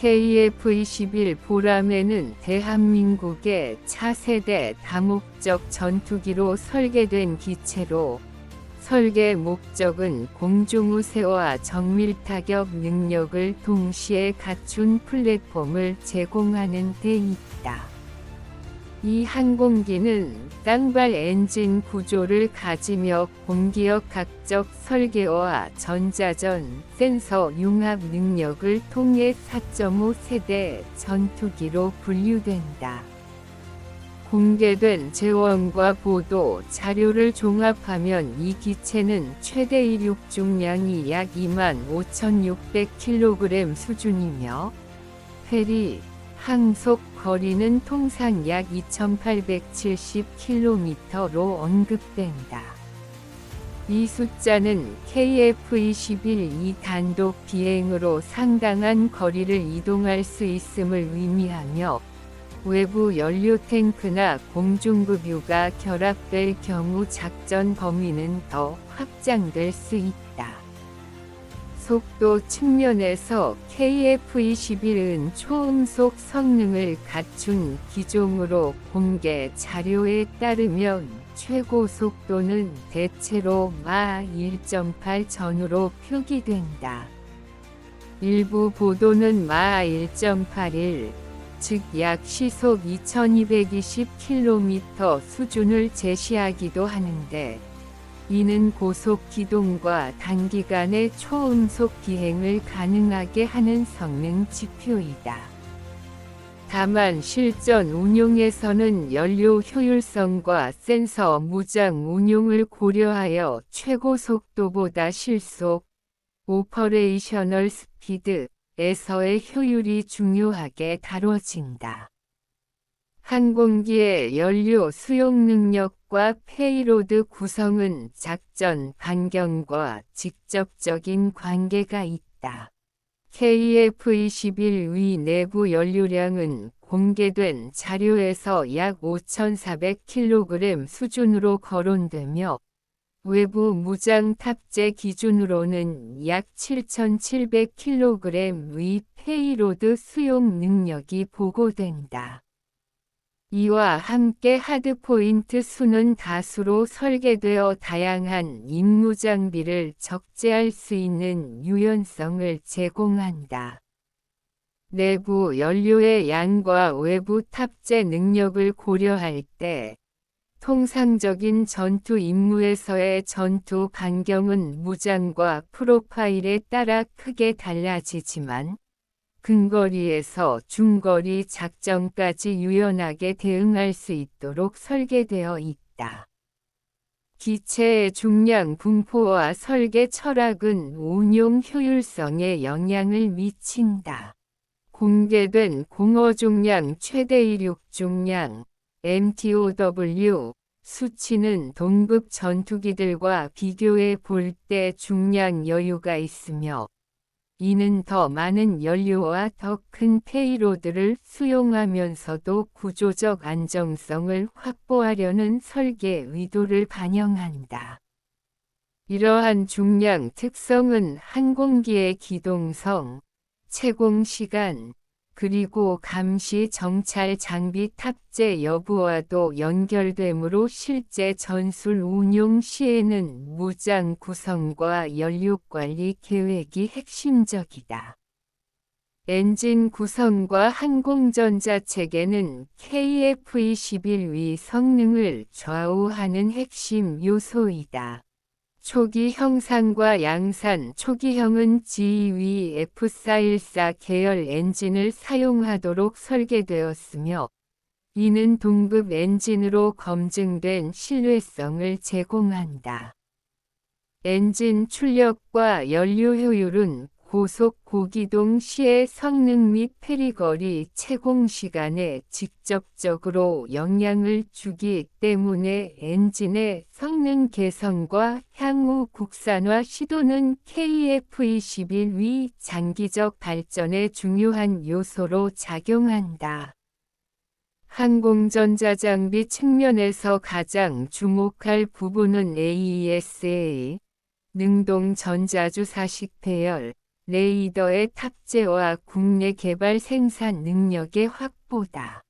KF-21 보람에는 대한민국의 차세대 다목적 전투기로 설계된 기체로 설계 목적은 공중우세와 정밀타격 능력을 동시에 갖춘 플랫폼을 제공하는 데 있다. 이 항공기는 쌍발 엔진 구조를 가지며 공기역 각적 설계와 전자전 센서 융합 능력을 통해 4.5 세대 전투기로 분류된다. 공개된 재원과 보도 자료를 종합하면 이 기체는 최대 이륙 중량이 약 25,600kg 수준이며 페리, 항속 거리는 통상 약 2870km로 언급된다. 이 숫자는 KF-21이 단독 비행으로 상당한 거리를 이동할 수 있음을 의미하며 외부 연료 탱크나 공중급유가 결합될 경우 작전 범위는 더 확장될 수 있다. 속도 측면에서 KF-21은 초음속 성능을 갖춘 기종으로 공개 자료에 따르면 최고 속도는 대체로 마 1.8 전후로 표기된다. 일부 보도는 마 1.81, 즉 약 시속 2220km 수준을 제시하기도 하는데 이는 고속 기동과 단기간의 초음속 비행을 가능하게 하는 성능 지표이다. 다만 실전 운용에서는 연료 효율성과 센서 무장 운용을 고려하여 최고 속도보다 실속, 오퍼레이셔널 스피드에서의 효율이 중요하게 다뤄진다. 항공기의 연료 수용 능력과 페이로드 구성은 작전 반경과 직접적인 관계가 있다. KF-21의 내부 연료량은 공개된 자료에서 약 5,400kg 수준으로 거론되며 외부 무장 탑재 기준으로는 약 7,700kg의 페이로드 수용 능력이 보고된다. 이와 함께 하드포인트 수는 다수로 설계되어 다양한 임무 장비를 적재할 수 있는 유연성을 제공한다. 내부 연료의 양과 외부 탑재 능력을 고려할 때 통상적인 전투 임무에서의 전투 반경은 무장과 프로파일에 따라 크게 달라지지만 근거리에서 중거리 작전까지 유연하게 대응할 수 있도록 설계되어 있다. 기체의 중량 분포와 설계 철학은 운용 효율성에 영향을 미친다. 공개된 공허 중량 최대 이륙 중량 MTOW 수치는 동급 전투기들과 비교해 볼 때 중량 여유가 있으며 이는 더 많은 연료와 더 큰 페이로드를 수용하면서도 구조적 안정성을 확보하려는 설계 의도를 반영한다. 이러한 중량 특성은 항공기의 기동성, 채공 시간, 그리고 감시 정찰 장비 탑재 여부와도 연결되므로 실제 전술 운용 시에는 무장 구성과 연료 관리 계획이 핵심적이다. 엔진 구성과 항공전자 체계는 KF-21 위 성능을 좌우하는 핵심 요소이다. 초기 형상과 양산 초기형은 GE F414 계열 엔진을 사용하도록 설계되었으며 이는 동급 엔진으로 검증된 신뢰성을 제공한다. 엔진 출력과 연료 효율은 고속 고기동 시의 성능 및 페리거리 채공 시간에 직접적으로 영향을 주기 때문에 엔진의 성능 개선과 향후 국산화 시도는 KF-21위 장기적 발전의 중요한 요소로 작용한다. 항공전자 장비 측면에서 가장 주목할 부분은 AESA, 능동 전자주 사식 배열, 레이더의 탑재와 국내 개발 생산 능력의 확보다.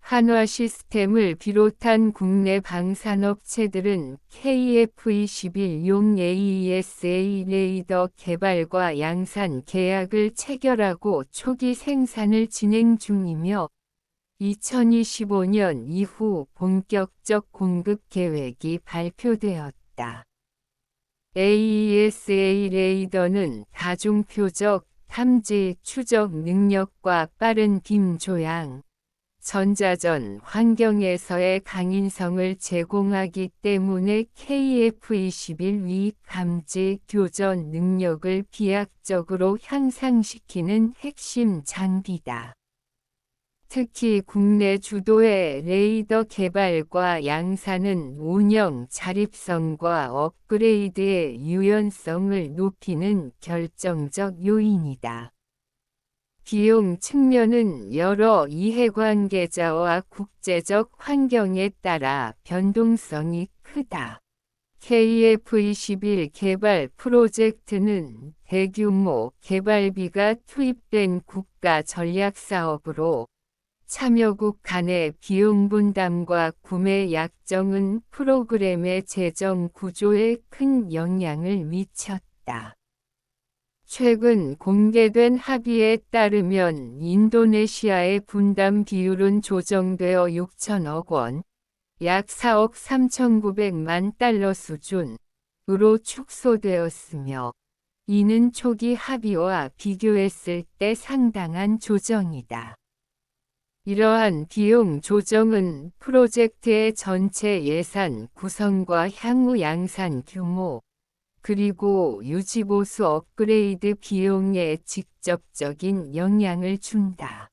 한화 시스템을 비롯한 국내 방산업체들은 KF-21용 AESA 레이더 개발과 양산 계약을 체결하고 초기 생산을 진행 중이며 2025년 이후 본격적 공급 계획이 발표되었다. AESA 레이더는 다중표적 탐지 추적 능력과 빠른 빔 조향, 전자전 환경에서의 강인성을 제공하기 때문에 KF-21 위 감지 교전 능력을 비약적으로 향상시키는 핵심 장비다. 특히 국내 주도의 레이더 개발과 양산은 운영 자립성과 업그레이드의 유연성을 높이는 결정적 요인이다. 비용 측면은 여러 이해관계자와 국제적 환경에 따라 변동성이 크다. KF-21 개발 프로젝트는 대규모 개발비가 투입된 국가 전략 사업으로 참여국 간의 비용 분담과 구매 약정은 프로그램의 재정 구조에 큰 영향을 미쳤다. 최근 공개된 합의에 따르면 인도네시아의 분담 비율은 조정되어 6천억 원, 약 4억 3,900만 달러 수준으로 축소되었으며, 이는 초기 합의와 비교했을 때 상당한 조정이다. 이러한 비용 조정은 프로젝트의 전체 예산 구성과 향후 양산 규모, 그리고 유지보수 업그레이드 비용에 직접적인 영향을 준다.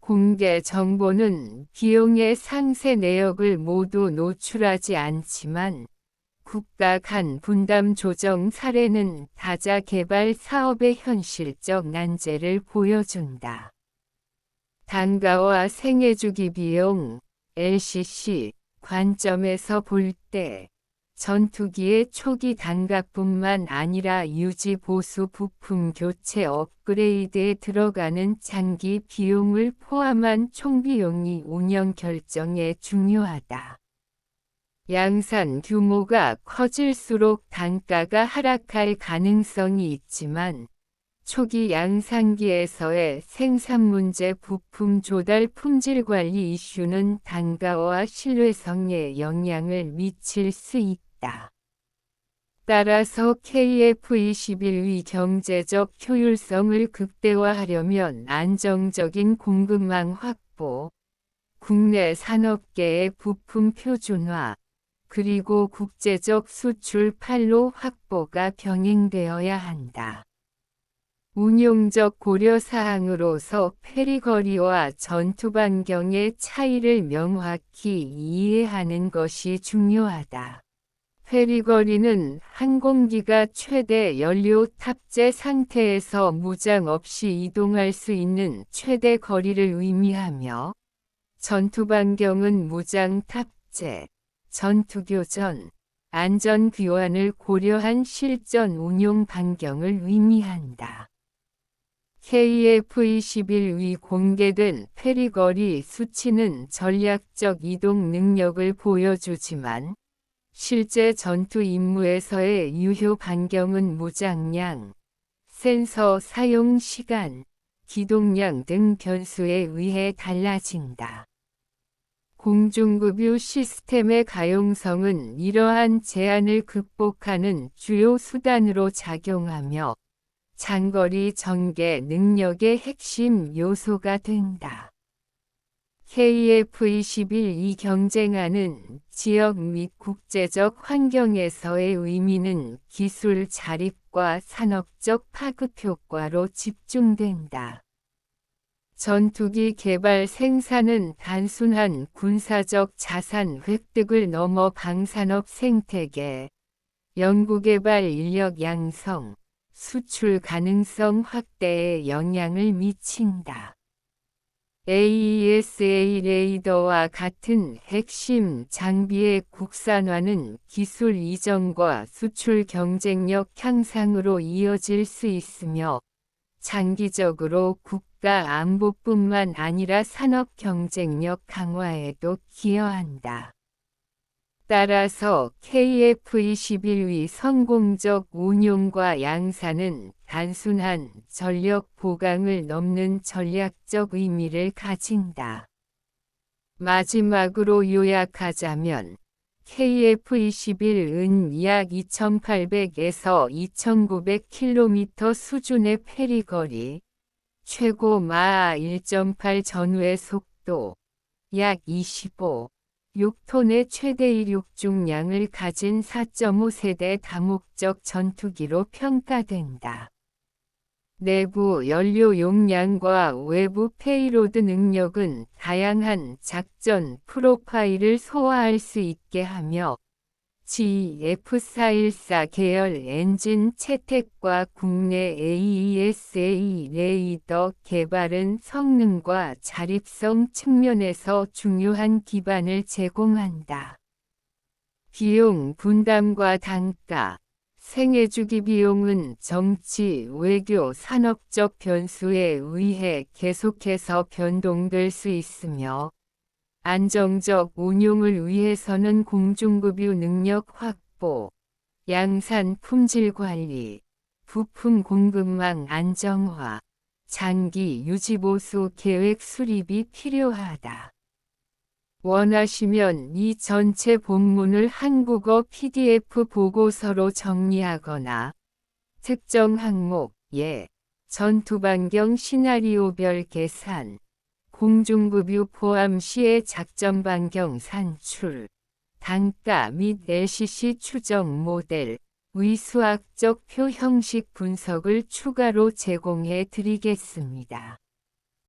공개 정보는 비용의 상세 내역을 모두 노출하지 않지만 국가 간 분담 조정 사례는 다자 개발 사업의 현실적 난제를 보여준다. 단가와 생애주기 비용, LCC 관점에서 볼 때 전투기의 초기 단가뿐만 아니라 유지 보수 부품 교체 업그레이드에 들어가는 장기 비용을 포함한 총비용이 운영 결정에 중요하다. 양산 규모가 커질수록 단가가 하락할 가능성이 있지만 초기 양산기에서의 생산 문제 부품 조달 품질 관리 이슈는 단가와 신뢰성에 영향을 미칠 수 있다. 따라서 KF-21위 경제적 효율성을 극대화하려면 안정적인 공급망 확보, 국내 산업계의 부품 표준화, 그리고 국제적 수출 판로 확보가 병행되어야 한다. 운용적 고려사항으로서 페리거리와 전투반경의 차이를 명확히 이해하는 것이 중요하다. 페리거리는 항공기가 최대 연료 탑재 상태에서 무장 없이 이동할 수 있는 최대 거리를 의미하며 전투반경은 무장 탑재, 전투교전, 안전귀환을 고려한 실전 운용 반경을 의미한다. KF-21위 공개된 페리거리 수치는 전략적 이동 능력을 보여주지만 실제 전투 임무에서의 유효 반경은 무장량, 센서 사용 시간, 기동량 등 변수에 의해 달라진다. 공중급유 시스템의 가용성은 이러한 제한을 극복하는 주요 수단으로 작용하며 장거리 전개 능력의 핵심 요소가 된다. KF-21이 경쟁하는 지역 및 국제적 환경에서의 의미는 기술 자립과 산업적 파급 효과로 집중된다. 전투기 개발 생산은 단순한 군사적 자산 획득을 넘어 방산업 생태계, 연구개발 인력 양성, 수출 가능성 확대에 영향을 미친다. AESA 레이더와 같은 핵심 장비의 국산화는 기술 이전과 수출 경쟁력 향상으로 이어질 수 있으며 장기적으로 국가 안보뿐만 아니라 산업 경쟁력 강화에도 기여한다. 따라서 KF-21의 성공적 운용과 양산은 단순한 전력 보강을 넘는 전략적 의미를 가진다. 마지막으로 요약하자면 KF-21은 약 2800에서 2900km 수준의 페리거리, 최고 마하 1.8 전후의 속도, 약 25, 6톤의 최대 이륙 중량을 가진 4.5세대 다목적 전투기로 평가된다. 내부 연료 용량과 외부 페이로드 능력은 다양한 작전 프로파일을 소화할 수 있게 하며 GF414 계열 엔진 채택과 국내 AESA 레이더 개발은 성능과 자립성 측면에서 중요한 기반을 제공한다. 비용 분담과 단가 생애주기 비용은 정치, 외교, 산업적 변수에 의해 계속해서 변동될 수 있으며 안정적 운용을 위해서는 공중급유 능력 확보, 양산 품질 관리, 부품 공급망 안정화, 장기 유지보수 계획 수립이 필요하다. 원하시면 이 전체 본문을 한국어 PDF 보고서로 정리하거나 특정 항목, 예, 전투반경 시나리오별 계산, 공중급유 포함 시의 작전 반경 산출, 단가 및 LCC 추정 모델, 위수학적 표 형식 분석을 추가로 제공해 드리겠습니다.